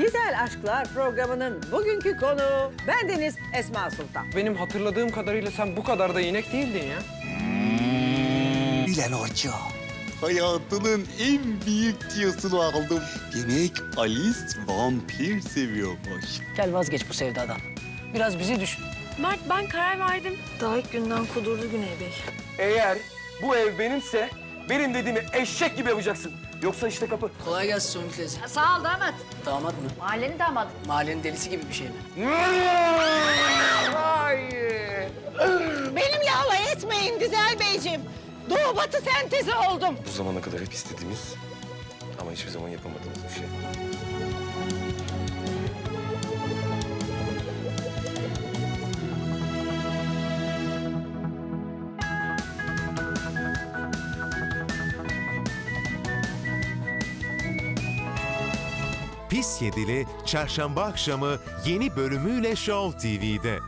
Güzel Aşklar programının bugünkü konuğu bendeniz Esma Sultan. Benim hatırladığım kadarıyla sen bu kadar da inek değildin ya. Bilen Hoca. Hayatının en büyük tiyosunu aldım. Demek Alice vampir seviyormuş. Gel vazgeç bu sevdadan. Biraz bizi düşün. Mert ben karar verdim. Daha ilk günden kudurdu Güney Bey. Eğer bu ev benimse benim dediğimi eşek gibi yapacaksın. Yoksa işte kapı. Kolay gelsin Songül teyze. Sağ ol damat. Damat mı? Mahallenin damadı. Mahallenin delisi gibi bir şey mi? Benimle alay etmeyin güzel beyciğim. Doğu batı sentezi oldum. Bu zamana kadar hep istediğimiz ama hiçbir zaman yapamadığımız bir şey. Pis Yedili çarşamba akşamı yeni bölümüyle Show TV'de.